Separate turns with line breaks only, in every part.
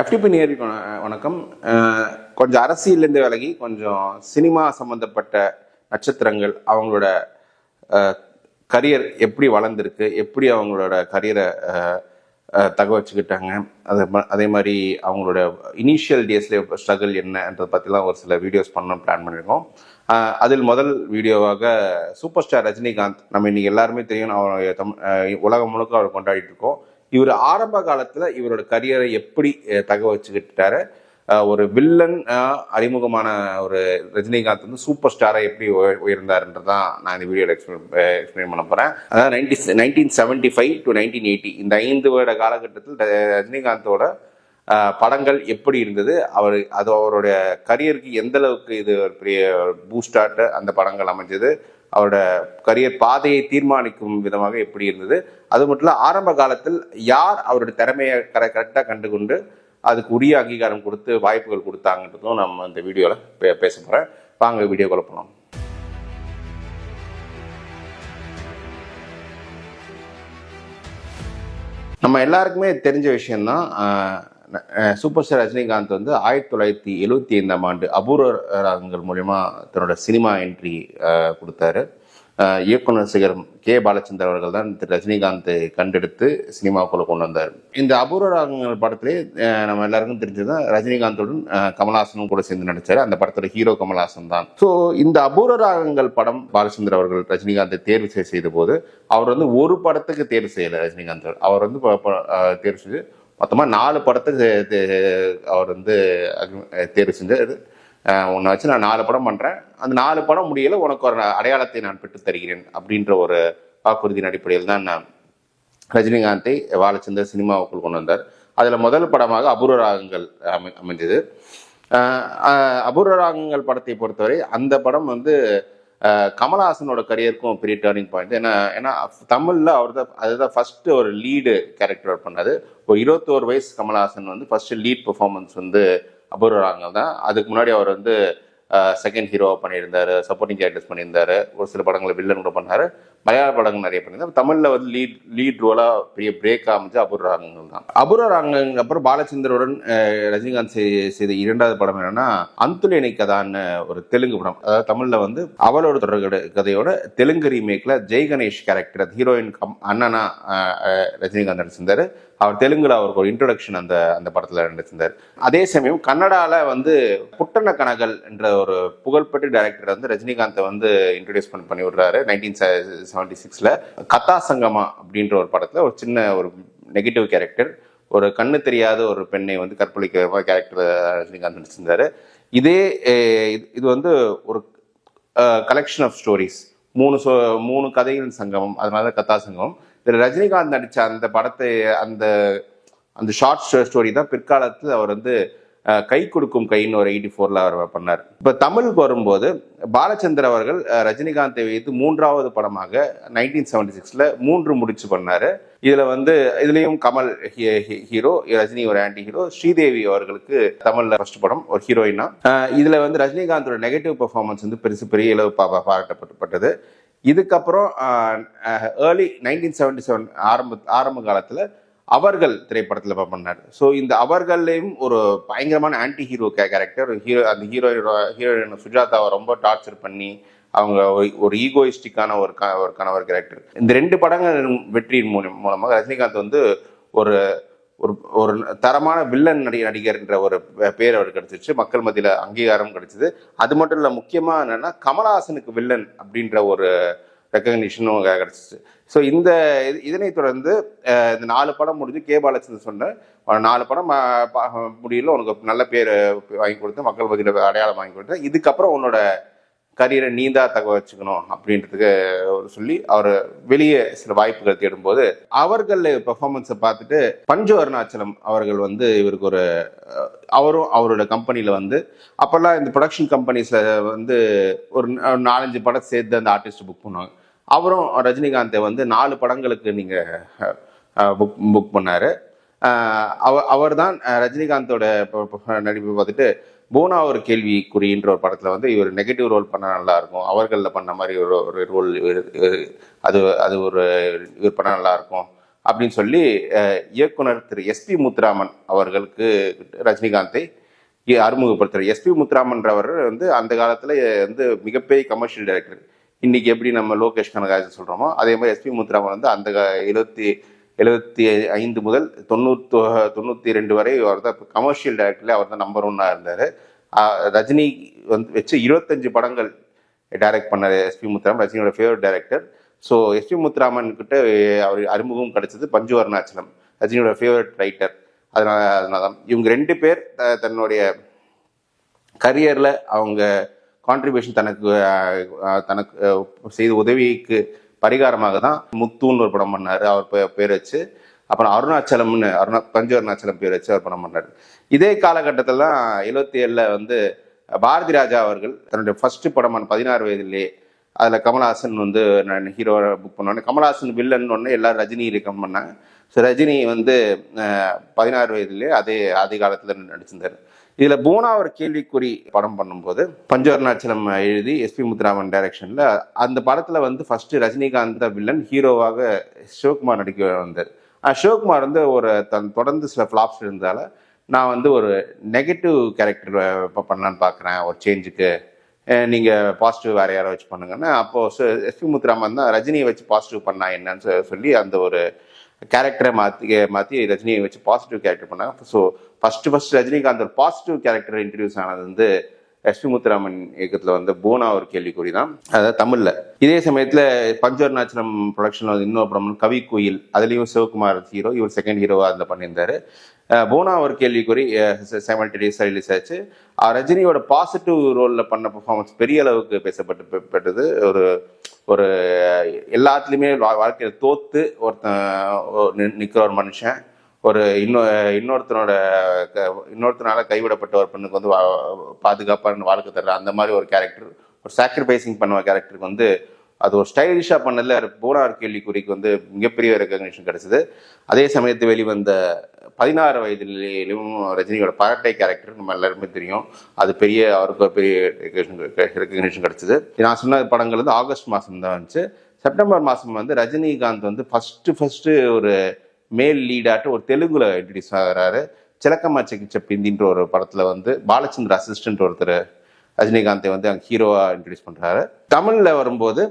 FTP நேரி வணக்கம்? கொஞ்சம் அரசியலேருந்து விலகி கொஞ்சம் சினிமா சம்மந்தப்பட்ட நட்சத்திரங்கள் அவங்களோட கரியர் எப்படி வளர்ந்துருக்கு எப்படி அவங்களோட கரியரை தக வச்சுக்கிட்டாங்க அது அதே மாதிரி அவங்களோட இனிஷியல் டேஸில் ஸ்ட்ரகிள் என்னன்றதை பற்றிலாம் ஒரு சில வீடியோஸ் பண்ணணும் பிளான் பண்ணியிருக்கோம் அதில் முதல் வீடியோவாக சூப்பர் ஸ்டார் ரஜினிகாந்த். நம்ம இன்னைக்கு எல்லாருமே தெரியும் அவர் தம் உலகம் முழுக்க அவர் கொண்டாடிட்டு இருக்கோம். இவர் ஆரம்ப காலத்தில் இவரோட கரியரை எப்படி தக வச்சுக்கிட்டாரு? ஒரு வில்லன் அறிமுகமான ஒரு ரஜினிகாந்த் வந்து சூப்பர் ஸ்டாரை எப்படி உய- உயர்ந்தாருன்றதான் நான் இந்த வீடியோவில் எக்ஸ்பிளைன் எக்ஸ்பிளைன் பண்ண போகிறேன் அதாவது ninety nineteen seventy five to nineteen eighty இந்த ஐந்து வருட காலகட்டத்தில் ரஜினிகாந்தோட படங்கள் எப்படி இருந்தது? அவர் அது அவருடைய கரியருக்கு எந்த அளவுக்கு இது ஒரு பெரிய பூஸ்டாட்டு அந்த படங்கள் அமைஞ்சது? அவரோட கரியர் பாதையை தீர்மானிக்கும் விதமாக எப்படி இருந்தது? அது மட்டும் இல்ல ஆரம்ப காலத்தில் யார் அவருடைய திறமையை கர கரெக்டாக கண்டுகொண்டு அதுக்கு உரிய அங்கீகாரம் கொடுத்து வாய்ப்புகள் கொடுத்தாங்கன்றதும் நம்ம இந்த வீடியோவில் பே பேச போகிறேன் வாங்க வீடியோ போகலாம் நம்ம எல்லாருக்குமே தெரிஞ்ச விஷயம்தான் சூப்பர் ஸ்டார் ரஜினிகாந்த் வந்து ஆயிரத்தி தொள்ளாயிரத்தி எழுவத்தி ஐந்தாம் ஆண்டு அபூர்வ ராகங்கள் மூலயமா தன்னோட சினிமா என்ட்ரி கொடுத்தாரு. இயக்குனர் சிகரம் கே. பாலச்சந்தர் அவர்கள் தான் திரு ரஜினிகாந்த் கண்டெடுத்து சினிமாவுக்குள்ள கொண்டு வந்தார். இந்த அபூர்வ ராகங்கள் படத்திலே நம்ம எல்லாருக்கும் தெரிஞ்சதுதான் ரஜினிகாந்தோடும் ஆஹ் கமல்ஹாசனும் கூட சேர்ந்து நடிச்சாரு. அந்த படத்தோட ஹீரோ கமல்ஹாசன் தான். ஸோ இந்த அபூர்வ ராகங்கள் படம் பாலச்சந்தர் அவர்கள் ரஜினிகாந்தை தேர்வு செய்ய செய்த போது அவர் வந்து ஒரு படத்துக்கு தேர்வு செய்யலை ரஜினிகாந்த். அவர் வந்து ப- ப- தேர்வு செஞ்சு மொத்தமாக நாலு படத்துக்கு அவர் வந்து தேர்வு செஞ்சார். உன்னை வச்சு நான் நாலு படம் பண்ணுறேன் அந்த நாலு படம் முடியல உனக்கு ஒரு அடையாளத்தை நான் பெற்று தருகிறேன் அப்படின்ற ஒரு வாக்குறுதியின் அடிப்படையில் தான் நான் ரஜினிகாந்தை பாலச்சந்தர் சினிமாவுக்குள் கொண்டு வந்தார். அதில் முதல் படமாக அபூர்வ ராகங்கள் அமை அமைஞ்சது அபூர்வ ராகங்கள் படத்தை பொறுத்தவரை அந்த படம் வந்து கமல்ஹாசனோட கமலஹாசனோட கரியருக்கும் பெரிய டேர்னிங் பாயிண்ட் ஏன்னா ஏன்னா தமிழில் அவர் தான் அதுதான் ஃபஸ்ட்டு ஒரு லீடு கேரக்டர் பண்ணாரு. ஒரு இருபத்தோரு வயசு கமலஹாசன் வந்து ஃபஸ்ட்டு லீட் பெர்ஃபார்மன்ஸ் வந்து அபூர்வ தான். அதுக்கு முன்னாடி அவர் வந்து செகண்ட் ஹீரோவாக பண்ணியிருந்தாரு சப்போர்ட்டிங் கேரக்டர்ஸ் பண்ணியிருந்தார். ஒரு சில படங்களை வில்லன் கூட பண்ணார். மலையாள படங்கள் நிறைய பண்ணியிருந்தாரு. தமிழில் வந்து லீட் லீட் ரோலாக பெரிய பிரேக் அமைஞ்சு அபூர்வ ராகங்கள் தான். அபூர்வ ராங்கங்க அப்புறம் பாலச்சந்தருடன் ரஜினிகாந்த் செய்த இரண்டாவது படம் என்னன்னா அந்துலேனை கதான்னு ஒரு தெலுங்கு படம். அதாவது தமிழில் வந்து அவளோட தொடர் கதையோட Telugu ரீமேக்கில் Jai Ganesh character heroine cum அண்ணனா ரஜினிகாந்த் நடிச்சிருந்தாரு. அவர் தெலுங்குல அவருக்கு ஒரு இன்ட்ரொடக்ஷன் அந்த அந்த படத்தில் நடிச்சிருந்தார். அதே சமயம் கன்னடாவில் வந்து புட்டன கனகல் என்ற ஒரு புகழ்பெற்ற டைரக்டர் வந்து ரஜினிகாந்தை வந்து இன்ட்ரடியூஸ் பண்ணி பண்ணி விடுறாரு நைன்டீன் செவன்டி சிக்ஸில் கதா சங்கமா அப்படின்ற ஒரு படத்தில் ஒரு சின்ன ஒரு நெகட்டிவ் கேரக்டர் ஒரு கண்ணு தெரியாத ஒரு பெண்ணை வந்து கற்பழிக்கிற கேரக்டர் ரஜினிகாந்த் நடிச்சிருந்தாரு. இதே இது- இது வந்து ஒரு கலெக்ஷன் ஆஃப் ஸ்டோரிஸ் மூணு சோ மூணு கதைகளின் சங்கமம் அதனால கதா சங்கமம். இதில் ரஜினிகாந்த் நடித்த அந்த படத்தை அந்த அந்த ஷார்ட் ஸ்டோரி தான் பிற்காலத்தில் அவர் வந்து கை கொடுக்கும் கைன்னு ஒரு எயிட்டி ஃபோரில் அவர் பண்ணார். இப்போ தமிழுக்கு வரும்போது பாலச்சந்தர் அவர்கள் ரஜினிகாந்தை வைத்து மூன்றாவது படமாக நைன்டீன் செவன்டி சிக்ஸில் மூன்று முடிச்சு பண்ணார். இதில் வந்து இதுலேயும் கமல் ஹீ- ஹீரோ ரஜினி ஒரு ஆன்டி ஹீரோ ஸ்ரீதேவி அவர்களுக்கு தமிழில் ஃபர்ஸ்ட் படம் ஒரு ஹீரோயினா இதில் வந்து ரஜினிகாந்தோட நெகட்டிவ் பர்ஃபார்மன்ஸ் வந்து பெருசு பெரிய அளவு பா- பாராட்டப்பட்டது இதுக்கப்புறம் ஏர்லி நைன்டீன் செவன்டி செவன் ஆரம்ப ஆரம்ப காலத்தில் அவர்கள் திரைப்படத்தில் பண்ணார். ஸோ இந்த அவர்களையும் ஒரு பயங்கரமான ஆன்டி ஹீரோ கேரக்டர் ஹீரோ அந்த ஹீரோ ஹீரோயின் சுஜாதாவை ரொம்ப டார்ச்சர் பண்ணி அவங்க ஒரு- ஒரு ஈகோயிஸ்டிக்கான ஒரு க ஒரு கணவர் கேரக்டர் இந்த ரெண்டு படங்கள் வெற்றியின் மூலம் மூலமாக ரஜினிகாந்த் வந்து ஒரு ஒரு ஒரு தரமான வில்லன் நடி நடிகர்ன்ற ஒரு பேர் அவருக்கு கிடைச்சிச்சு மக்கள் மத்தியில் அங்கீகாரம் கிடைச்சிது. அது மட்டும் இல்லை முக்கியமாக என்னென்னா கமலஹாசனுக்கு வில்லன் அப்படின்ற ஒரு ரெக்கக்னிஷனும் கிடச்சிச்சு. ஸோ இந்த இது- தொடர்ந்து இந்த நாலு படம் முடிஞ்சு கே பாலச்சந்தர் சொன்ன நாலு படம் முடியல உனக்கு நல்ல பேர் வாங்கி கொடுத்து மக்கள் மத்தியில் அடையாளம் வாங்கி கொடுத்து இதுக்கப்புறம் உன்னோட கரியரை நீந்தா தக வச்சுக்கணும் அப்படின்றதுக்கு அவர் சொல்லி அவர் வெளியே சில வாய்ப்புகள் தேடும்போது அவர்கள் பெர்ஃபார்மன்ஸை பார்த்துட்டு பஞ்சு அருணாச்சலம் அவர்கள் வந்து இவருக்கு ஒரு அவரும் அவரோட கம்பெனியில் வந்து அப்போல்லாம் இந்த ப்ரொடக்ஷன் கம்பெனிஸில் வந்து ஒரு நாலஞ்சு படம் சேர்த்து அந்த ஆர்டிஸ்ட் புக் பண்ணுவாங்க. அவரும் ரஜினிகாந்தை வந்து நாலு படங்களுக்கு நீங்கள் புக் புக் பண்ணார். அவர் அவர் தான் ரஜினிகாந்தோட நடிப்பு நடிப்பை பார்த்துட்டு போனா ஒரு கேள்விக்குறின்ற ஒரு படத்தில் வந்து இவர் நெகட்டிவ் ரோல் பண்ணால் நல்லாயிருக்கும் அவர்களில் பண்ண மாதிரி ஒரு ஒரு ரோல் அது அது ஒரு இவர் பண்ண நல்லாயிருக்கும் அப்படின்னு சொல்லி இயக்குனர் திரு எஸ்பி முத்துராமன் அவர்களுக்கு ரஜினிகாந்தை அறிமுகப்படுத்துகிறார் எஸ்பி முத்துராமன்றவர் வந்து அந்த காலத்தில் வந்து மிகப்பெரிய கமர்ஷியல் டைரக்டர் இன்றைக்கி எப்படி நம்ம லோகேஷ் கனகராஜன் சொல்கிறோமோ அதே மாதிரி எஸ்பி முத்துராமன் வந்து அந்த எழுபத்தி எழுபத்தி ஐந்து முதல் தொண்ணூத்தி தொண்ணூற்றி ரெண்டு வரை அவர் தான் கமர்ஷியல் டைரக்டர்ல அவர் தான் நம்பர் ஒன்னாக இருந்தார். ரஜினி வந்து வச்சு இருபத்தஞ்சு படங்கள் டைரக்ட் பண்ண எஸ்பி முத்துராமன் ரஜினியோட favourite director so SP Muthuraman கிட்ட அவர் அறிமுகம் கிடைச்சது பஞ்சு அருணாச்சலம் ரஜினியோட ஃபேவரட் ரைட்டர் அதனால அதனால தான் இவங்க ரெண்டு பேர் தன்னுடைய கரியரில் அவங்க கான்ட்ரிபியூஷன் தனக்கு தனக்கு செய்த உதவிக்கு பரிகாரமாக தான் முத்துன்னு ஒரு படம் பண்ணார். அவர் பே- பேர் வச்சு. அப்புறம் அருணாச்சலம்னு அருணா பஞ்சு அருணாச்சலம் பேர் வச்சு அவர் படம் பண்ணார். இதே காலகட்டத்தில் தான் எழுபத்தி ஏழில் வந்து பாரதி ராஜா அவர்கள் தன்னுடைய ஃபர்ஸ்ட் படமான பதினாறு வயதிலேயே அதில் கமல்ஹாசன் வந்து நான் ஹீரோ புக் பண்ணோன்னே கமல்ஹாசன் வில்லன் ஒன்று எல்லாரும் ரஜினி ரெக்கம் பண்ணாங்க. ஸோ ரஜினி வந்து பதினாறு வயதிலே அதே ஆதி காலத்தில் நடிச்சிருந்தார். இதில் பூனா ஒரு கேள்விக்குறி படம் பண்ணும்போது பஞ்சவர்ணாச்சலம் எழுதி எஸ்பி முத்துராமன் டைரக்ஷனில் அந்த படத்தில் வந்து ஃபர்ஸ்ட் ரஜினிகாந்த் வில்லன் ஹீரோவாக சிவகுமார் நடிக்க வந்தார். சிவகுமார் வந்து ஒரு தன் தொடர்ந்து சில ஃப்ளாப்ஸ் இருந்தால நான் வந்து ஒரு நெகட்டிவ் கேரக்டர் பண்ணலான்னு பார்க்குறேன் ஒரு சேஞ்சுக்கு நீங்கள் பாசிட்டிவ் வேறு யாரோ வச்சு பண்ணுங்கன்னா அப்போது எஸ்பி முத்துராமன் தான் ரஜினியை வச்சு பாசிட்டிவ் பண்ணா என்னன்னு சொல்லி அந்த ஒரு கேரக்டரை மாற்றி மாற்றி ரஜினியை வச்சு பாசிட்டிவ் கேரக்டர் பண்ணாங்க ஸோ ஃபஸ்ட்டு ஃபஸ்ட் ரஜினிகாந்த் ஒரு பாசிட்டிவ் கேரக்டர் இன்ட்ரடியூஸ் ஆனது வந்து எஸ்பி முத்துராமன் இயக்கத்தில் வந்து போனா ஒரு கேள்விக்குறி தான். அதாவது தமிழில். இதே சமயத்தில் பஞ்சவர்ணாச்சலம் ப்ரொடக்ஷனில் வந்து இன்னொரு படம் கவி கோயில் அதுலேயும் சிவகுமார் ஹீரோ இவர் செகண்ட் ஹீரோவாக அதில் பண்ணியிருந்தாரு. போனா ஒரு கேள்விக்குறி செவன்டி ரிலீஸ் ஆச்சு. ரஜினியோட பாசிட்டிவ் ரோலில் பண்ண பர்ஃபார்மன்ஸ் பெரிய அளவுக்கு பேசப்பட்டு பட்டது ஒரு ஒரு எல்லாத்துலேயுமே வாழ்க்கையில் தோற்று ஒருத்தன் நிற்கிற ஒரு மனுஷன் ஒரு இன்னொ இன்னொருத்தனோட க- இன்னொருத்தனால கைவிடப்பட்ட ஒரு பெண்ணுக்கு வந்து வா- பாதுகாப்பான வாழ்க்கை தர்ற அந்த மாதிரி ஒரு கேரக்டர் ஒரு சாக்ரிஃபைசிங் பண்ண கேரக்டருக்கு வந்து அது ஒரு ஸ்டைலிஷாக பண்ணதுல போனார் கேள்விக்குறிக்கு வந்து மிகப்பெரிய ரெக்கக்னிஷன் கிடைச்சது. அதே சமயத்து வெளிவந்த பதினாறு வயதிலும் ரஜினியோட பரட்டை கேரக்டர் நம்ம எல்லாருமே தெரியும். அது பெரிய அவருக்கு பெரிய ரெக்கக்னிஷன் கிடைச்சது. நான் சொன்ன படங்கள் வந்து ஆகஸ்ட் மாதம் தான் வந்துச்சு. செப்டம்பர் மாதம் வந்து ரஜினிகாந்த் வந்து ஃபஸ்ட்டு ஃபஸ்ட்டு ஒரு மேல் லீடாட்டு ஒரு தெலுங்குல இன்ட்ரடியூஸ் ஆகிறாரு. சிலக்கம்மா செக்கிச்ச பிந்தின்ற ஒரு படத்தில் வந்து பாலச்சந்திர அசிஸ்டன்ட் ஒருத்தர் ரஜினிகாந்தை வந்து அங்கே ஹீரோவாக இன்ட்ரடியூஸ் பண்ணுறாரு தமிழில் வரும்போது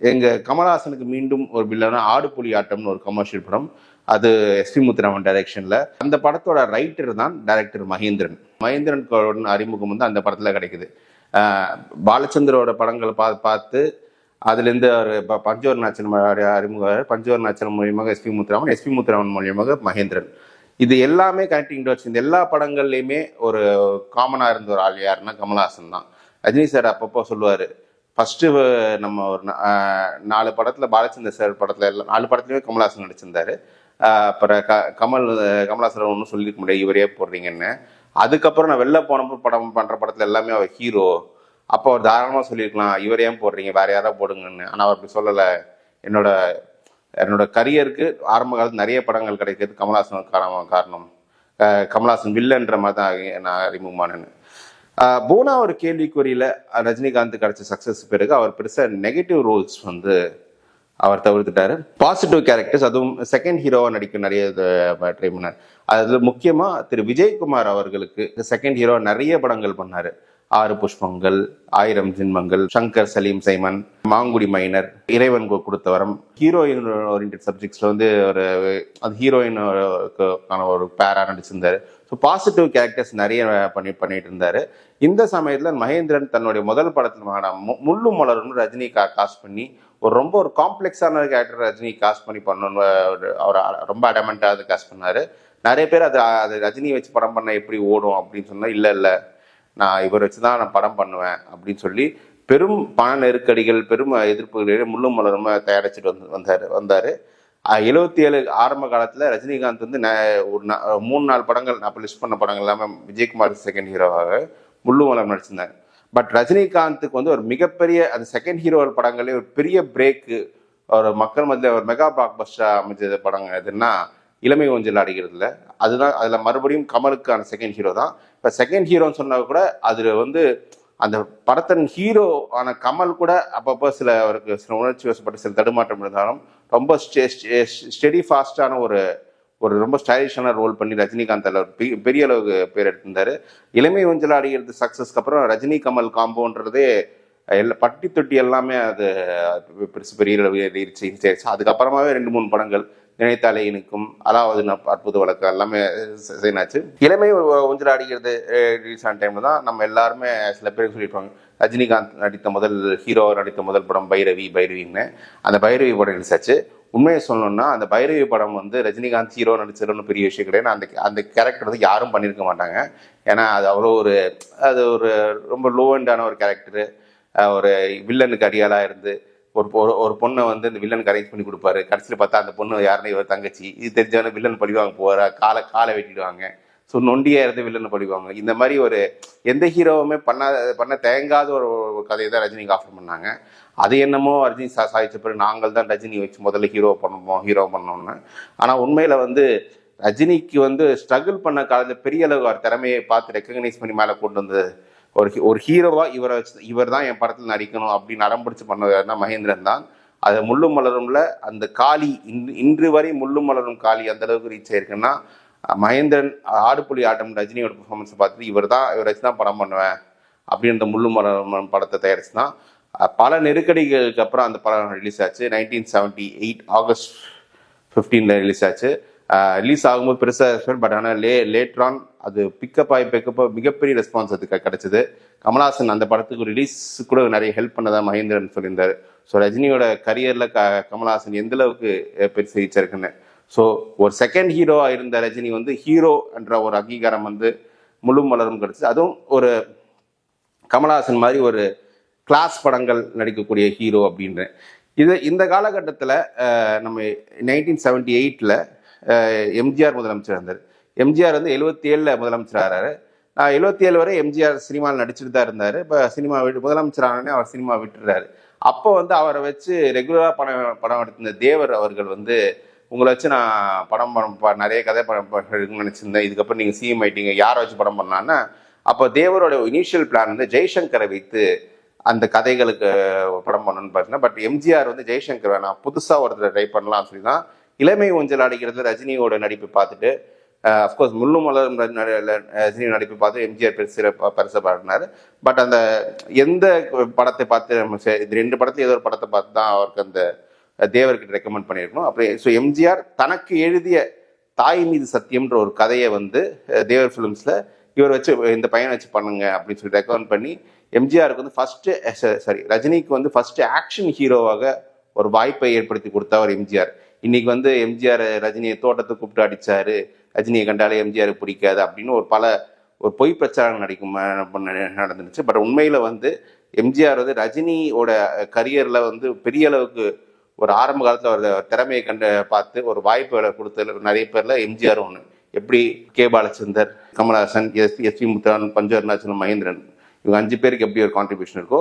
எங்கள் கமலஹாசனுக்கு மீண்டும் ஒரு வில்லனா ஆடு புலி ஆட்டம்னு ஒரு கமர்ஷியல் படம். அது எஸ்பி முத்துராமன் டைரக்ஷனில் அந்த படத்தோட ரைட்டர் தான் டைரக்டர் மகேந்திரன். மகேந்திரன் அறிமுகம் வந்து அந்த படத்தில் கிடைக்குது. பாலச்சந்திரோட பாலச்சந்தரோட படங்களை பா பார்த்து அதுலேருந்து அவர் ப- அறிமுகம் அறிமுக நாச்சன் மூலியமாக எஸ்பி முத்துராமன் எஸ்பி முத்துராமன் மூலியமாக மகேந்திரன். இது எல்லாமே கனெக்டிங் டாட்ஸ் இந்த எல்லா படங்கள்லையுமே ஒரு காமனாக இருந்த ஒரு ஆள் யாருன்னா கமல்ஹாசன் தான். ரஜினி சார் அப்பப்போ சொல்லுவார் ஃபஸ்ட்டு நம்ம ஒரு நாலு படத்தில் பாலச்சந்தர் சார் படத்தில் எல்லாம் நாலு படத்துலையுமே கமல்ஹாசன் நடிச்சிருந்தாரு. அப்புறம் க கமல் கமல்ஹாசன் ஒன்றும் சொல்லியிருக்க முடியாது. இவரே போடுறீங்கன்னு அதுக்கப்புறம் நான் வெளில போனப்போ படம் பண்ணுற படத்தில் எல்லாமே அவர் ஹீரோ அப்போ அவர் தாராளமாக சொல்லியிருக்கலாம் இவர் ஏன் போடுறீங்க? வேற யாராவது போடுங்கன்னு. ஆனால் அவர் அப்படி சொல்லலை. என்னோட என்னோட கரியருக்கு ஆரம்ப காலத்தில் நிறைய படங்கள் கிடைக்கிறது கமல்ஹாசன் காரணம் காரணம். கமல்ஹாசன் வில்லன்ற மாதிரி தான் நான் அறிமுகமானேன்னு. போனா ஒரு கேள்விக்குறியில ரஜினிகாந்த் கிடைச்ச சக்சஸ் பிறகு அவர் பெருசாக நெகட்டிவ் ரோல்ஸ் வந்து அவர் தவிர்த்துட்டாரு. பாசிட்டிவ் கேரக்டர்ஸ் அதுவும் செகண்ட் ஹீரோவாக நடிக்க நிறைய ட்ரை பண்ணார் அதில் முக்கியமாக திரு. விஜயகுமார் அவர்களுக்கு செகண்ட் ஹீரோ நிறைய படங்கள் பண்ணார். ஆறு புஷ்பங்கள் ஆயிரம் ஜின்மங்கள் சங்கர் சலீம் சைமன் மாங்குடி மைனர் இறைவன் கொடுத்த வரம். ஹீரோயின் ஓரியன்ட் சப்ஜெக்ட்ஸில் வந்து ஒரு அது ஹீரோயின் ஒரு பேரா நடிச்சிருந்தார். ஸோ பாசிட்டிவ் கேரக்டர்ஸ் நிறைய பண்ணி பண்ணிட்டு இருந்தார் இந்த சமயத்தில் மகேந்திரன் தன்னுடைய முதல் படத்துல முள்ளு மலர்னு ரஜினி கா காஸ்ட் பண்ணி ஒரு ரொம்ப ஒரு காம்ப்ளெக்ஸான கேரக்டர் ரஜினி காஸ்ட் பண்ணி பண்ணணும்னு அவர் ரொம்ப அடமெண்ட்டாக அது காஸ்ட் பண்ணார். நிறைய பேர் அது அது ரஜினி வச்சு படம் பண்ண எப்படி ஓடும் அப்படின்னு சொன்னால் இல்லை இல்லை. நான் இவர் வச்சு தான் நான் படம் பண்ணுவேன் அப்படின்னு சொல்லி பெரும் பண நெருக்கடிகள் பெரும் எதிர்ப்புகளிடையே முள்ளும் மலரும் தயாரிச்சுட்டு வந்து வந்தார் வந்தார். எழுபத்தி ஏழு ஆரம்ப காலத்தில் ரஜினிகாந்த் வந்து ந- ஒரு மூணு நாலு படங்கள் நான் இப்போ லிஸ்ட் பண்ண படங்கள் இல்லாமல் விஜயகுமார் செகண்ட் ஹீரோவாக முள்ளு மலர் நடிச்சிருந்தாங்க பட் ரஜினிகாந்துக்கு வந்து ஒரு மிகப்பெரிய அந்த செகண்ட் ஹீரோ படங்களே ஒரு பெரிய பிரேக்கு ஒரு மக்கள் மத்தியில் ஒரு மெகா பிளாக் பஸ்டா அமைஞ்சது படங்கள் எதுன்னா இளமை ஒஞ்சில் அடைகிறதுல அதுதான் அதில் மறுபடியும் கமலுக்கான செகண்ட் ஹீரோ தான். இப்போ செகண்ட் ஹீரோன்னு சொன்னால் கூட அதில் வந்து அந்த படத்தின் ஹீரோ ஆன கமல் கூட அப்பப்போ சில அவருக்கு சில உணர்ச்சி வசப்பட்ட சில தடுமாற்றம் இருந்தாலும் ரொம்ப ஸ்டெடி ஃபாஸ்டான ஒரு ஒரு ரொம்ப ஸ்டைலிஷான ரோல் பண்ணி ரஜினிகாந்த் அதில் ஒரு பெரிய- பெரிய அளவுக்கு பேர் எடுத்திருந்தார். இளமை ஊஞ்சல் ஆடிக்கிறது சக்ஸஸ்க்கு அப்புறம் ரஜினி கமல் காம்போன்றதே எல்லா பட்டி தொட்டி எல்லாமே அது பெருசு பெரிய அளவு ரீச் அதுக்கப்புறமாவே ரெண்டு மூணு படங்கள். நினைத்தாலே இனிக்கும். அதாவது அற்புத வழக்கு எல்லாமே செய்யினாச்சு இளமை ஊ- ஊஞ்சல் ரிலீஸ் ஆன டைம்ல தான் நம்ம எல்லாருமே சில பேர் சொல்லியிருப்பாங்க ரஜினிகாந்த் நடித்த முதல் ஹீரோ நடித்த முதல் படம் பைரவி பைரவின்னு. அந்த பைரவி படம் ரிலீஸ் ஆச்சு உண்மையை சொல்லணும்னா அந்த பைரவி படம் வந்து ரஜினிகாந்த் ஹீரோ நடிச்சதுன்னு பெரிய விஷயம் கிடையாது. அந்த அந்த கேரக்டர் வந்து யாரும் பண்ணியிருக்க மாட்டாங்க. ஏன்னா அது அவ்வளோ ஒரு அது ஒரு ரொம்ப லோ அண்டான ஒரு கேரக்டரு ஒரு வில்லனுக்கு அடியாளாக இருந்து ஒரு பொ- ஒரு பொண்ணை வந்து இந்த வில்லனுக்கு அரேஞ்ச் பண்ணி கொடுப்பாரு. கடைசியில் பார்த்தா அந்த பொண்ணு யாருன்னு இவர் தங்கச்சி. இது தெரிஞ்சவன வில்லன் பழிவாங்க போகிறா காலை காலை வெட்டிடுவாங்க. ஸோ நொண்டியாக இருந்து வில்லனை பழிவாங்க இந்த மாதிரி ஒரு எந்த ஹீரோவுமே பண்ணாத பண்ண தேங்காத ஒரு கதையை தான் ரஜினிக்கு ஆஃபர் பண்ணாங்க. அது என்னமோ ரஜினி சா சாதிச்ச பிறகு நாங்கள் தான் ரஜினி வச்சு முதல்ல ஹீரோ பண்ணுவோம் ஹீரோ பண்ணோம்னு ஆனால் உண்மையில் வந்து ரஜினிக்கு வந்து ஸ்ட்ரகிள் பண்ண காலத்தில் பெரிய அளவு அவர் திறமையை பார்த்து ரெக்கக்னைஸ் பண்ணி மேலே கொண்டு வந்து ஒரு ஹீ- ஒரு ஹீரோவாக இவரை வச்சு இவர் தான் என் படத்தில் நடிக்கணும் அப்படின்னு அடம்பிடிச்சு பண்ணதுனா மகேந்திரன் தான். அதை முள்ளும் மலரும்ல அந்த காளி இன்று இன்று வரை முள்ளும் மலரும் காளி அந்த அளவுக்கு ரீச் ஆயிருக்குன்னா மகேந்திரன் ஆடுபுலி ஆட்டம் ரஜினியோட பெர்ஃபார்மன்ஸ் பார்த்துட்டு இவர் தான் இவரை வச்சு தான் படம் பண்ணுவேன் அப்படின்ற முள்ளும் மலரும் படத்தை தயாரிச்சு தான் பல நெருக்கடிகளுக்கு அப்புறம் அந்த படம் ரிலீஸ் ஆச்சு. நைன்டீன் செவன்டி எயிட் ஆகஸ்ட் ஃபிஃப்டீனில் ரிலீஸ் ஆச்சு. ரிலீஸ் ஆகும்போது பெருசாக பட் ஆனால் லே லேட்ரான் அது பிக்கப் ஆகி பிக்கப் மிகப்பெரிய ரெஸ்பான்ஸ் அதுக்கு கிடச்சிது. கமல்ஹாசன் அந்த படத்துக்கு ரிலீஸ் கூட நிறைய ஹெல்ப் பண்ணதா மகேந்திரன் சொல்லியிருந்தார். ஸோ ரஜினியோட கரியரில் க கமல்ஹாசன் எந்த அளவுக்கு பெருசு இருக்குன்னு. ஸோ ஒரு செகண்ட் ஹீரோவாக இருந்த ரஜினி வந்து ஹீரோ என்ற ஒரு அங்கீகாரம் வந்து முழு மலரும் கிடச்சிது. அதுவும் ஒரு கமலஹாசன் மாதிரி ஒரு கிளாஸ் படங்கள் நடிக்கக்கூடிய ஹீரோ அப்படின்றேன் இது இந்த காலகட்டத்தில் நம்ம நைன்டீன் செவன்டி எயிட்டில் எம்ஜிஆர் முதலமைச்சர் இருந்தார். எம்ஜிஆர் வந்து எழுபத்தி ஏழில் முதலமைச்சர் ஆகிறாரு எழுபத்தி ஏழு வரை எம்ஜிஆர் சினிமாவில் நடிச்சுட்டு தான் இருந்தார். இப்போ சினிமா விட்டு முதலமைச்சர் ஆனோடனே அவர் சினிமா விட்டுறாரு. அப்போ வந்து அவரை வச்சு ரெகுலராக படம் படம் எடுத்திருந்த தேவர் அவர்கள் வந்து உங்களை வச்சு நான் படம் படம் நிறைய கதை படம் நினச்சிருந்தேன். இதுக்கப்புறம் நீங்கள் சிஎம் ஆயிட்டீங்க யாரை வச்சு படம் பண்ணலான்னா அப்போ தேவரோட இனிஷியல் பிளான் வந்து ஜெய்சங்கரை வைத்து அந்த கதைகளுக்கு படம் பண்ணணும்னு பார்த்தீங்கன்னா பட் எம்ஜிஆர் வந்து ஜெய்சங்கர் வேணாம் புதுசாக ஒருத்தர் ட்ரை பண்ணலாம்னு சொல்லி தான் இளமை ஊஞ்சல் அடிக்கிறதுல ரஜினியோட நடிப்பை பார்த்துட்டு அஃப்கோர்ஸ் முள்ளும் மலரும் ரஜினி நடிப்பை பார்த்து எம்ஜிஆர் பெருசு பெருசாக பாடினார். பட் அந்த எந்த படத்தை பார்த்து நம்ம இது ரெண்டு படத்துல ஏதோ ஒரு படத்தை பார்த்து தான் அவருக்கு அந்த தேவர்கிட்ட ரெக்கமெண்ட் பண்ணியிருக்கணும். அப்புறம் ஸோ எம்ஜிஆர் தனக்கு எழுதிய தாய் மீது சத்தியம்ன்ற ஒரு கதையை வந்து தேவர் ஃபிலிம்ஸில் இவர் வச்சு இந்த பையனை வச்சு பண்ணுங்க அப்படின்னு சொல்லி ரெக்கமெண்ட் பண்ணி எம்ஜிஆருக்கு வந்து ஃபஸ்ட்டு சாரி ரஜினிக்கு வந்து ஃபஸ்ட்டு ஆக்ஷன் ஹீரோவாக ஒரு வாய்ப்பை ஏற்படுத்தி கொடுத்தவர் எம்ஜிஆர். இன்னைக்கு வந்து எம்ஜிஆர் ரஜினியை தோட்டத்தை கூப்பிட்டு அடிச்சாரு. ரஜினியை கண்டாலே எம்ஜிஆர் பிடிக்காது அப்படின்னு ஒரு பல ஒரு பொய் பிரச்சாரம் நடிக்கும் நடந்துருச்சு. பட் உண்மையில் வந்து எம்ஜிஆர் வந்து ரஜினியோட கரியரில் வந்து பெரிய அளவுக்கு ஒரு ஆரம்ப காலத்தில் ஒரு திறமையை கண்டு பார்த்து ஒரு வாய்ப்புகளை கொடுத்ததில் நிறைய பேரில் எம்ஜிஆர் ஒன்று எப்படி K Balachander Kamalahasan SP SP முத்தான் Panchu Arunachalam Mahendran இவங்க அஞ்சு பேருக்கு எப்படி ஒரு கான்ட்ரிபியூஷன் இருக்கோ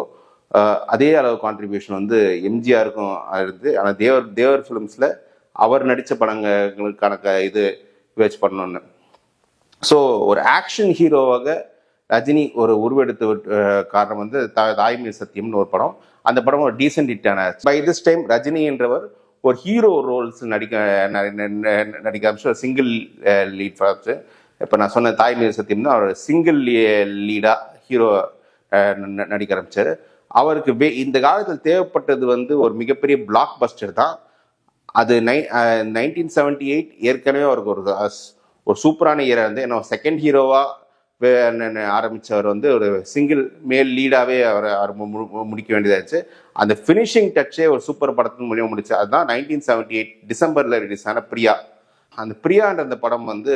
அதே அளவு கான்ட்ரிபியூஷன் வந்து எம்ஜிஆருக்கும் இருந்து. ஆனால் தேவர் தேவர் ஃபிலிம்ஸில் அவர் நடித்த படங்களுக்கான க- இது வச்சு பண்ணணும்னு ஸோ ஒரு ஆக்ஷன் ஹீரோவாக ரஜினி ஒரு உருவெடுத்து காரணம் வந்து த தாய்மீர் சத்தியம்னு ஒரு படம். அந்த படம் ஒரு டீசென்ட் ஹிட்டான பை திஸ் டைம் ரஜினி என்றவர் ஒரு ஹீரோ ரோல்ஸ் நடிக்க ந- நடிக்க ஆரம்பிச்சு ஒரு சிங்கிள் லீட் ஃபார்ம்ஸ் இப்போ நான் சொன்ன தாய்மீர் சத்தியம் தான் அவர் சிங்கிள் லீடாக ஹீரோ நடிக்க ஆரம்பித்தார் அவருக்கு வே இந்த காலத்தில் தேவைப்பட்டது வந்து ஒரு மிகப்பெரிய பிளாக் பஸ்டர் தான். அது நை நைன்டீன் செவன்டி எயிட் ஏற்கனவே அவருக்கு ஒரு uh, ஒரு சூப்பரான இயரா இருந்து ஏன்னா செகண்ட் ஹீரோவாக ஆரம்பித்தவர் வந்து ஒரு சிங்கிள் மேல் லீடாகவே அவர் அவர் மு- முடிக்க வேண்டியதாச்சு. அந்த ஃபினிஷிங் டச்சே ஒரு சூப்பர் படத்தின் மூலியமாக முடிச்சு அதுதான் நைன்டீன் செவன்டி எயிட் டிசம்பரில் ரிலீஸ் ஆன பிரியா. அந்த பிரியான்ற அந்த படம் வந்து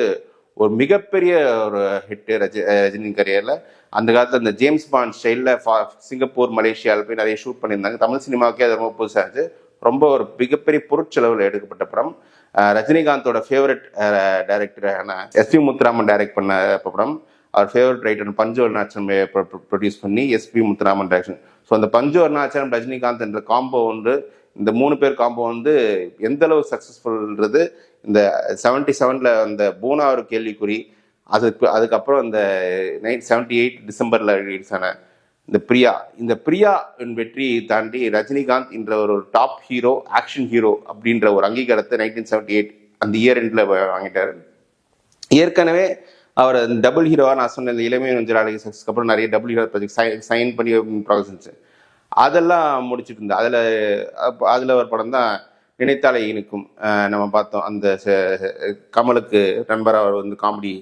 ஒரு மிகப்பெரிய ஒரு ஹிட்டு ரஜ ரஜினி கரியரில் அந்த காலத்தில் இந்த ஜேம்ஸ் பாண்ட் ஸ்டைலில் சிங்கப்பூர் மலேசியாவில் போய் நிறைய ஷூட் பண்ணியிருந்தாங்க. தமிழ் சினிமாவுக்கே அது ரொம்ப புதுசாக இருந்துச்சு. ரொம்ப ஒரு மிகப்பெரிய பொருட்செலவில் எடுக்கப்பட்ட படம். ரஜினிகாந்தோட ஃபேவரட் டைரக்டரான எஸ்பி முத்துராமன் டைரக்ட் பண்ண படம். அவர் favourite writer Panchu Arunachalam produce பண்ணி எஸ்பி முத்துராமன் டைரக்ஷன் ஸோ அந்த பஞ்சு அருணாச்சலம் ரஜினிகாந்த் என்ற காம்போ வந்து இந்த மூணு பேர் காம்போ வந்து எந்த அளவு சக்ஸஸ்ஃபுல்ன்றது இந்த செவன்டி செவனில் அந்த பூனா ஒரு கேள்விக்குறி அதுக்கு அதுக்கப்புறம் இந்த நைன் செவன்டி எயிட் டிசம்பரில் ரிலீஸ் ஆன இந்த பிரியா இந்த பிரியா வெற்றியை தாண்டி ரஜினிகாந்த் என்ற ஒரு டாப் ஹீரோ ஆக்ஷன் ஹீரோ அப்படின்ற ஒரு அங்கீகாரத்தை நைன்டீன் செவன்டி எயிட் அந்த இயர் எண்டில் வாங்கிட்டார். ஏற்கனவே அவர் டபுள் ஹீரோவாக நான் சொன்ன இந்த இளமை அழகி சக்ஸஸ்க்கு அப்புறம் நிறைய double hero project sign sign பண்ணி ப்ராசஸ் இருந்துச்சு அதெல்லாம் முடிச்சிட்டு இருந்தேன் அதில் அதில் ஒரு படம் தான் நினைத்தாலே இனிக்கும். நம்ம பார்த்தோம் அந்த கமலுக்கு நண்பர் அவர் வந்து காமெடி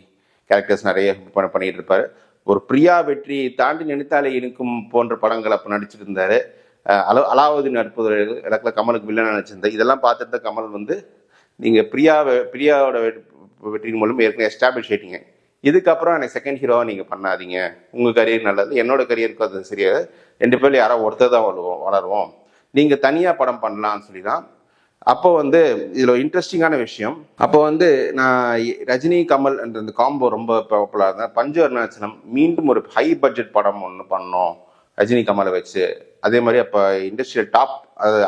கேரக்டர்ஸ் நிறைய பண்ணிகிட்டு இருப்பார். ஒரு பிரியா வெற்றியை தாண்டி நினைத்தாலே இனிக்கும் போன்ற படங்கள் அப்போ நடிச்சிட்டு இருந்தாரு அல அலாவுதீன் அற்புத இடத்துல கமலுக்கு வில்லன் நினச்சிருந்தேன் இதெல்லாம் பார்த்துட்டு தான் கமல் வந்து நீங்கள் பிரியா பிரியாவோட வெற்றியின் மூலம் ஏற்கனவே எஸ்டாப்ளிஷ் ஆயிட்டீங்க. இதுக்கப்புறம் எனக்கு செகண்ட் ஹீரோவாக நீங்கள் பண்ணாதீங்க. உங்கள் கரியர் நல்லது. என்னோட கரியருக்கு அது சரியாது. ரெண்டு பேர்ல யாரோ ஒருத்தர் தான் வளருவோம் வளருவோம். நீங்கள் தனியாக படம் பண்ணலாம்னு சொல்லி தான் அப்போ வந்து இதில் இன்ட்ரெஸ்டிங்கான விஷயம். அப்போ வந்து நான் ரஜினி கமல் என்ற இந்த காம்போ ரொம்ப பாப்புலராக இருந்தேன் பஞ்சு அருணாச்சலம் மீண்டும் ஒரு ஹை பட்ஜெட் படம் ஒன்று பண்ணோம். ரஜினி கமலை வச்சு. அதே மாதிரி அப்போ இண்டஸ்ட்ரியல் டாப்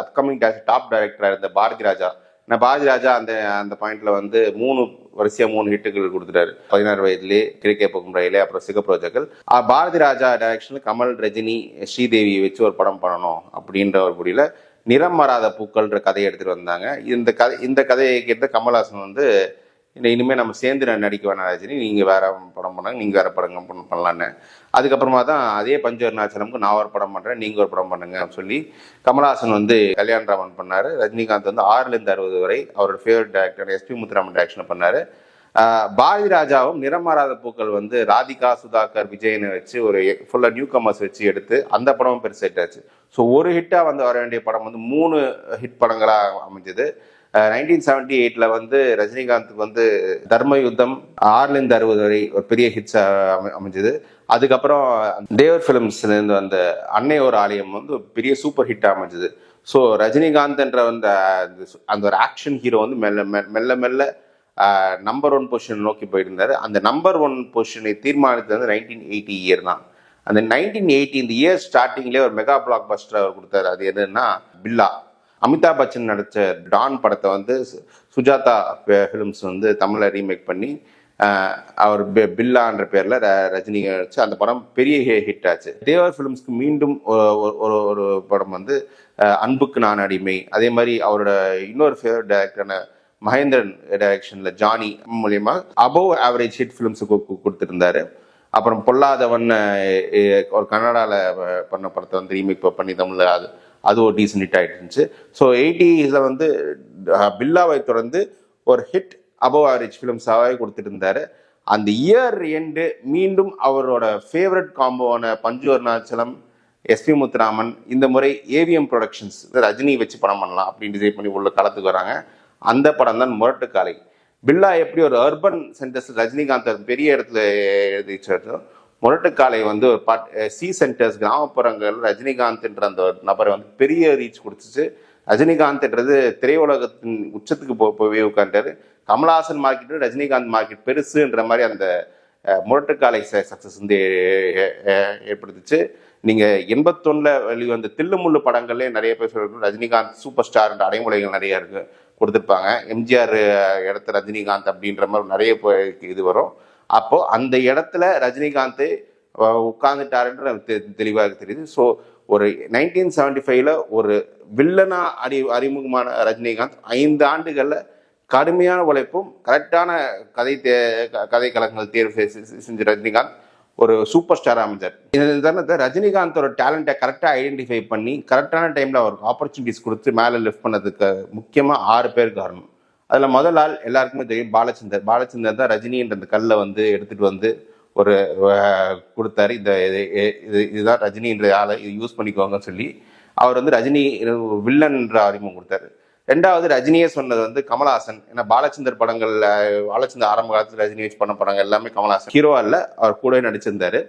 அப்கமிங் டாப் டைரக்டராக இருந்த பாரதி ராஜா. நான் பாரதி ராஜா அந்த அந்த பாயிண்ட்ல வந்து மூணு வரிசையாக மூணு ஹிட்டுகள் கொடுத்துட்டாரு. பதினாறு வயதுலேயே கிரிக்கே போகும் ரயிலே அப்புறம் சிக ப்ரோஜெக்ட் பாரதி ராஜா டைரக்ஷனில் கமல் ரஜினி ஸ்ரீதேவி வச்சு ஒரு படம் பண்ணணும் அப்படின்ற ஒரு முடியல நிறம் மாறாத பூக்கள்ன்ற கதையை எடுத்துகிட்டு வந்தாங்க. இந்த கதை இந்த கதையை கேட்ட கமல்ஹாசன் வந்து இல்லை இனிமேல் நம்ம சேர்ந்து நான் நடிக்க வேணாம் நீங்கள் வேறு படம் பண்ணாங்க நீங்கள் வேறு படம் பண்ண- பண்ணலான்னு. அதுக்கப்புறமா தான் அதே பஞ்சவர்ணாச்சலமுக்கு நான் ஒரு படம் பண்ணுறேன் நீங்கள் ஒரு படம் பண்ணுங்க அப்படின்னு சொல்லி கமல்ஹாசன் வந்து கல்யாண் ராமன் பண்ணார். ரஜினிகாந்த் வந்து ஆறுலேருந்து அறுபது வரை அவரோட ஃபேவரட் டேரக்டர் எஸ்பி முத்துராமன் டேரக்ஷனை பண்ணார். பாரதி ராஜாவும் நிறமாறாத பூக்கள் வந்து ராதிகா சுதாகர் விஜயனை வச்சு ஒரு ஃபுல்லாக நியூ கமர்ஸ் வச்சு எடுத்து அந்த படமும் பெருசு ஆச்சு. ஸோ ஒரு ஹிட்டாக வந்து வர வேண்டிய படம் வந்து மூணு ஹிட் படங்களாக அமைஞ்சது. நைன்டீன் செவன்டி எயிட்டில் வந்து ரஜினிகாந்துக்கு வந்து தர்ம யுத்தம் ஆறுலேருந்து அறுபது வரை ஒரு பெரிய ஹிட்ஸ் அமைஞ்சது. அதுக்கப்புறம் தேவர் ஃபிலிம்ஸ்லேருந்து வந்த அன்னை ஒரு ஆலயம் வந்து பெரிய சூப்பர் ஹிட்டாக அமைஞ்சது. ஸோ ரஜினிகாந்த் என்ற அந்த அந்த ஒரு ஆக்ஷன் ஹீரோ வந்து மெல்ல மெல்ல மெல்ல மெல்ல நம்பர் ஒன் பொசிஷன் நோக்கி போயிருந்தார். அந்த நம்பர் ஒன் பொசிஷனை தீர்மானித்தது வந்து நைன்டீன் எயிட்டி இயர் தான். அந்த நைன்டீன் எயிட்டி இந்த இயர் ஸ்டார்டிங்லேயே ஒரு மெகா பிளாக் பஸ்டர் அவர் கொடுத்தாரு. அது என்னன்னா பில்லா. அமிதாப் பச்சன் நடித்த டான் படத்தை வந்து சு- சுஜாதா ஃபிலிம்ஸ் வந்து தமிழில் ரீமேக் பண்ணி அவர் பி- பில்லான்ற பேரில் ரஜினி நடிச்சு அந்த படம் பெரிய ஹிட் ஆச்சு. தேவர் ஃபிலிம்ஸ்க்கு மீண்டும் ஒரு ஒரு படம் வந்து அன்புக்கு நான் அடிமை. அதே மாதிரி அவரோட இன்னொரு ஃபேவரட் டேரக்டரான மகேந்திரன் டைரக்ஷனில் ஜானி மூலியமா அபோவ் ஆவரேஜ் ஹிட் ஃபிலிம்ஸுக்கு கொடுத்துருந்தாரு. அப்புறம் பொல்லாதவன் ஒரு கன்னடாவில் பண்ண படத்தை வந்து ரீமேக் பண்ணி தமிழில் அது அது ஒரு டீசன்ட் ஹிட் இருந்துச்சு ஸோ எயிட்டிஸில் வந்து பில்லாவை தொடர்ந்து ஒரு ஹிட் அபோவ் ஆவரேஜ் ஃபிலிம்ஸாகவே கொடுத்துட்டு இருந்தாரு அந்த இயர் எண்டு மீண்டும் அவரோட ஃபேவரட் காம்போவான பஞ்சு அருணாச்சலம் எஸ்பி முத்துராமன் இந்த முறை ஏவிஎம் ப்ரொடக்ஷன்ஸ் ரஜினி வச்சு படம் பண்ணலாம் அப்படின்னு டிசைட் பண்ணி உள்ள களத்துக்கு வராங்க. அந்த படம் தான் முரட்டுக்காலை. பில்லா எப்படி ஒரு அர்பன் சென்டர்ஸ் ரஜினிகாந்த் பெரிய இடத்துல எழுதி முரட்டுக்காலை வந்து ஒரு பாட் சி சென்டர்ஸ் கிராமப்புறங்கள் ரஜினிகாந்த்ன்ற அந்த ஒரு நபரை வந்து பெரிய ரீச் கொடுத்துச்சு. ரஜினிகாந்த்ன்றது திரையுலகத்தின் உச்சத்துக்கு போ போய் உட்காந்துட்டாரு கமலாசன் மார்க்கெட்டு ரஜினிகாந்த் மார்க்கெட் பெருசுன்ற மாதிரி அந்த முரட்டுக்காலை சக்ஸஸ் வந்து ஏற்படுத்துச்சு நீங்கள் ஏ- ஏற்படுத்துச்சு. வந்த எண்பத்தொன்னுல வெளிவந்த தில்லுமுள்ளு படங்கள்லேயே நிறைய பேர் சொல்றாங்க ரஜினிகாந்த் சூப்பர் ஸ்டார்ன்ற அடைமுறைகள் நிறைய இருக்குது கொடுத்துருப்பாங்க. எம்ஜிஆர் இடத்த ரஜினிகாந்த் அப்படின்ற மாதிரி நிறைய இது வரும். அப்போது அந்த இடத்துல ரஜினிகாந்த் உட்கார்ந்துட்டாருன்ற நமக்கு தெ- தெளிவாக தெரியுது. ஸோ ஒரு நைன்டீன் செவன்டி ஃபைவ்ல ஒரு வில்லனா அறி அறிமுகமான ரஜினிகாந்த் ஐந்து ஆண்டுகளில் கடுமையான உழைப்பும் கரெக்டான கதை தே க- கதை தேர்வு செஞ்ச ரஜினிகாந்த் ஒரு சூப்பர் ஸ்டார் அமைஞ்சார் இந்த தருணத்தை ரஜினிகாந்தோட டேலண்ட்டை கரெக்டாக ஐடென்டிஃபை பண்ணி கரெக்டான டைமில் அவருக்கு ஆப்பர்ச்சுனிட்டிஸ் கொடுத்து மேலே லிஃப்ட் பண்ணதுக்கு முக்கியமாக ஆறு பேர் காரணம். அதில் முதல் ஆள் எல்லாருக்குமே தெரியும் பாலச்சந்தர். பாலச்சந்தர் தான் ரஜினின்ற அந்த கல்லை வந்து எடுத்துகிட்டு வந்து ஒரு கொடுத்தாரு. இந்த இது இது இதுதான் ரஜினின்ற ஆளை இது யூஸ் பண்ணிக்கோங்கன்னு சொல்லி அவர் வந்து ரஜினி வில்லன்ற அறிமுகம் கொடுத்தாரு. ரெண்டாவது ரஜினியே சொன்னது வந்து கமலஹாசன். ஏன்னா பாலச்சந்தர் படங்கள் பாலச்சந்தர் ஆரம்ப காலத்தில் ரஜினி வச்சு பண்ண படங்கள் எல்லாமே கமலஹாசன். ஹீரோவா இல்ல அவர் கூடவே நடிச்சிருந்தாரு.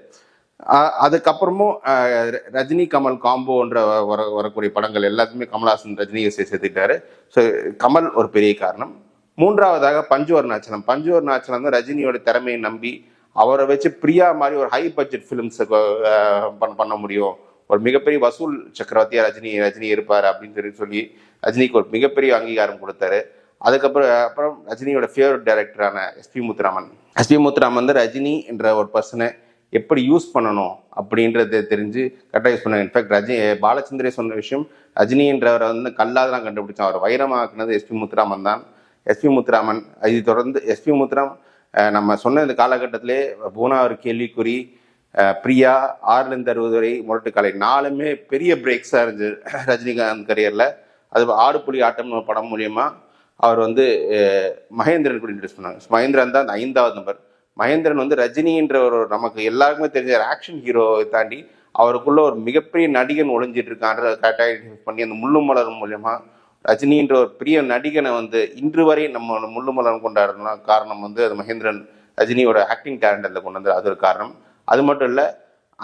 அதுக்கப்புறமும் ரஜினி கமல் காம்போன்ற வர வரக்கூடிய படங்கள் எல்லாத்துமே கமலாசன் ரஜினியை சேர்த்துக்கிட்டாரு. ஸோ கமல் ஒரு பெரிய காரணம். மூன்றாவதாக பஞ்சு அருணாச்சலம் பஞ்சு அருணாச்சலம் தான் ரஜினியோட திறமையை நம்பி அவரை வச்சு பிரியா மாதிரி ஒரு ஹை பட்ஜெட் ஃபிலிம்ஸை பண்ண முடியும். ஒரு மிகப்பெரிய வசூல் சக்கரவர்த்தியா ரஜினி ரஜினி இருப்பார் அப்படின்னு சொல்லி சொல்லி ரஜினிக்கு ஒரு மிகப்பெரிய அங்கீகாரம் கொடுத்தாரு. அதுக்கப்புறம் அப்புறம் ரஜினியோட ஃபேவரட் டைரக்டரான எஸ்பி முத்துராமன். எஸ்பி முத்துராமன் வந்து ரஜினி என்ற ஒரு பர்சனை எப்படி யூஸ் பண்ணணும் அப்படின்றத தெரிஞ்சு கரெக்டாக யூஸ் பண்ணாங்க இன்ஃபேக்ட் ரஜினி பாலச்சந்திரே சொன்ன விஷயம் ரஜினி என்றவரை வந்து கல்லாதான் கண்டுபிடிச்சான். அவர் வைரமாக்குனது எஸ்பி முத்துராமன் தான். எஸ்பி முத்துராமன் இது தொடர்ந்து எஸ்பி முத்துராம் நம்ம சொன்ன இந்த காலகட்டத்திலே பூனா ஒரு கேள்விக்குறி பிரியா ஆறுலேருந்து அறுபது வரை முரட்டுக்கலை நாலுமே பெரிய பிரேக்ஸாக இருந்துச்சு ரஜினிகாந்த் கரியரில் அது ஆடு புலி ஆட்டம் படம் மூலியமா அவர் வந்து மகேந்திரன் கூட இன்ட்ரெஸ்ட் பண்ணாங்க. மகேந்திரன் தான் அந்த ஐந்தாவது நம்பர் மகேந்திரன் வந்து ரஜினின்ற ஒரு நமக்கு எல்லாருக்குமே தெரிஞ்ச ஆக்ஷன் ஹீரோவை தாண்டி அவருக்குள்ள ஒரு மிகப்பெரிய நடிகன் ஒளிஞ்சிட்டு இருக்கான்ற கரெக்டாக பண்ணி அந்த முள்ளும் மலரும் மூலியமா ரஜினின்ற ஒரு பெரிய நடிகனை வந்து இன்று வரை நம்ம முள்ளும் மலரும் கொண்டாடுறதுனா காரணம் வந்து அது மகேந்திரன் ரஜினியோட ஆக்டிங் டேலண்ட் அதில் கொண்டு வந்து அது ஒரு காரணம். அது மட்டும் இல்லை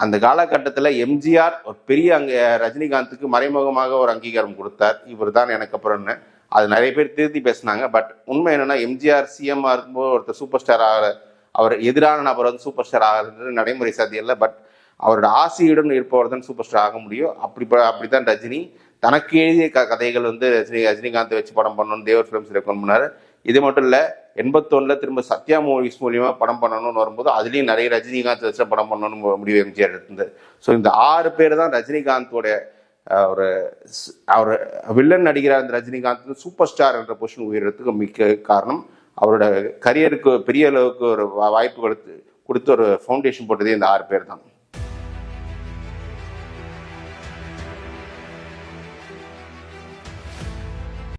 அந்த காலகட்டத்தில் எம்ஜிஆர் ஒரு பெரிய அங்கே ரஜினிகாந்துக்கு மறைமுகமாக ஒரு அங்கீகாரம் கொடுத்தார். இவர் தான் எனக்கு அப்புறம்னு. அது நிறைய பேர் திருத்தி பேசினாங்க. பட் உண்மை என்னென்னா எம்ஜிஆர் சிஎம்மாக இருக்கும்போது ஒருத்தர் சூப்பர் ஸ்டார் ஆகிற அவர் எதிரான நபர் வந்து சூப்பர் ஸ்டார் ஆகிறது நடைமுறை சாத்தியம் பட் அவரோட ஆசையுடன் இருப்பவர் தான் சூப்பர் ஸ்டார் ஆக முடியும். அப்படி அப்படி அப்படித்தான் ரஜினி தனக்கு எழுதிய க கதைகள் வந்து ரஜினி ரஜினிகாந்த் வச்சு படம் பண்ணணும் தேவர் ஃபிலிம்ஸ் ரெக்கமெண்ட் பண்ணார். இது மட்டும் இல்லை எண்பத்தொன்னில் திரும்ப சத்யா மூவிஸ் மூலியமாக படம் பண்ணணும்னு வரும்போது அதுலேயும் நிறைய ரஜினிகாந்த் வச்சு படம் பண்ணணும்னு முடிவு எம்ஜிஆர் இருந்தது. ஸோ இந்த ஆறு பேர் தான் ரஜினிகாந்தோடைய ஒரு அவர் வில்லன் நடிகராக இருந்த ரஜினிகாந்த் சூப்பர் ஸ்டார் என்ற பொசிஷன் உயர்றதுக்கு மிக்க காரணம். அவரோட கரியருக்கு பெரிய அளவுக்கு ஒரு வா- வாய்ப்பு கொடுத்து கொடுத்து ஒரு ஃபவுண்டேஷன் போட்டதே இந்த ஆறு பேர் தான்.